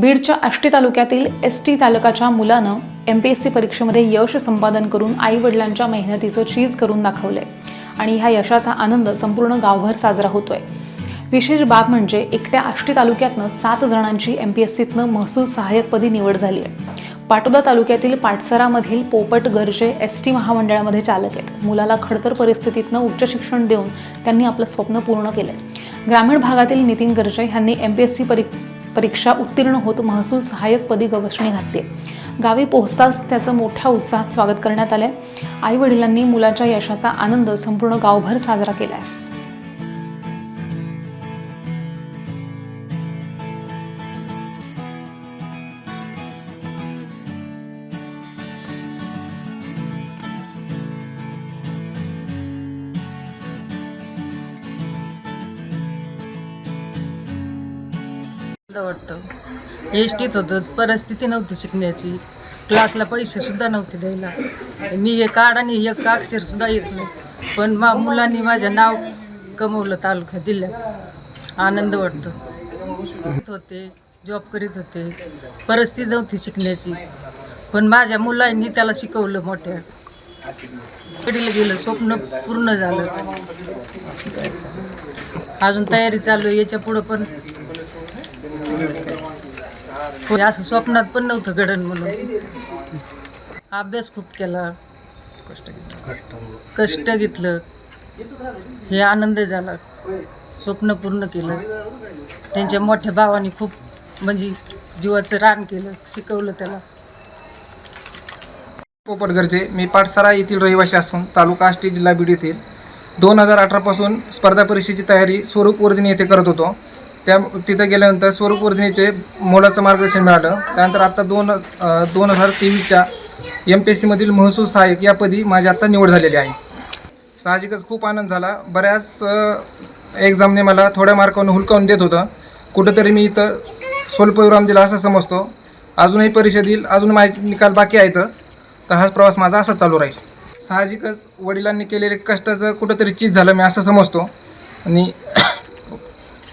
बीडच्या आष्टी तालुक्यातील S T तालुकाच्या मुलानं एम पी एस सी परीक्षेमध्ये यश संपादन करून आई वडिलांच्या मेहनतीचं चीज करून दाखवलंय. आणि ह्या यशाचा आनंद संपूर्ण गावभर साजरा होतोय. विशेष बाब म्हणजे एकट्या आष्टी तालुक्यातनं सात जणांची एम पी एस सीतनं महसूल सहाय्यकपदी निवड झाली आहे पाटोदा तालुक्यातील पाटसरामधील पोपट गरजे एस टी महामंडळामध्ये चालक आहेत. मुलाला खडतर परिस्थितीतनं उच्च शिक्षण देऊन त्यांनी आपलं स्वप्न पूर्ण केलं ग्रामीण भागातील नितीन गर्जे यांनी एम पी एस सी परी परीक्षा उत्तीर्ण होत महसूल सहाय्यकपदी गवसणी घातली. गावी पोहोचताच त्याचं मोठ्या उत्साहात स्वागत करण्यात आलंय. आई वडिलांनी मुलाच्या यशाचा आनंद संपूर्ण गावभर साजरा केला आहे घेतलं वाटतं. एसटीत होतं परिस्थिती नव्हती शिकण्याची. क्लासला पैसेसुद्धा नव्हते द्यायला. मी एक कार्ड आणि एक अक्षरसुद्धा येत नाही. पण मा मुलांनी माझं नाव कमवलं तालुक्यात जिल्ह्यात आनंद वाटतो. होते जॉब करीत होते. परिस्थिती नव्हती शिकण्याची. पण माझ्या मुलांनी त्याला शिकवलं मोठ्या. कडीला गेलं स्वप्न पूर्ण झालं. अजून तयारी चालू आहे याच्या पुढं पण होय, असं स्वप्नात पण नव्हतं घडण म्हणून. अभ्यास खूप केला. कष्ट घेतलं. हे आनंद झाला. स्वप्न पूर्ण केलं. त्यांच्या मोठ्या भावाने खूप म्हणजे जीवाचं रान केलं शिकवलं त्याला. पोपटगरचे मी पाटसारा येथील रहिवासी असून तालुका आष्टी जिल्हा बीड येथील दोन हजार अठरापासून स्पर्धा परीक्षेची तयारी स्वरूप वर्धिनी येथे करत होतो. त्या तिथं गेल्यानंतर स्वरूपवर्धिनीचे मोलाचं मार्गदर्शन मिळालं. त्यानंतर आता दोन दोन हजार तेवीसच्या एम पी एस सीमधील महसूल सहाय्यक या पदी माझी आत्ता निवड झालेली आहे. साहजिकच खूप आनंद झाला. बऱ्याच एक्झामने मला थोड्या मार्कावरून हुलकावून देत होतं. कुठंतरी मी इथं स्वल्पविराम दिला असं समजतो. अजूनही परीक्षा देईल अजून माझे निकाल बाकी आहेत. तर हाच प्रवास माझा असाच चालू राहील. साहजिकच वडिलांनी केलेले कष्टाचं कुठंतरी चीज झालं मी असं समजतो. आणि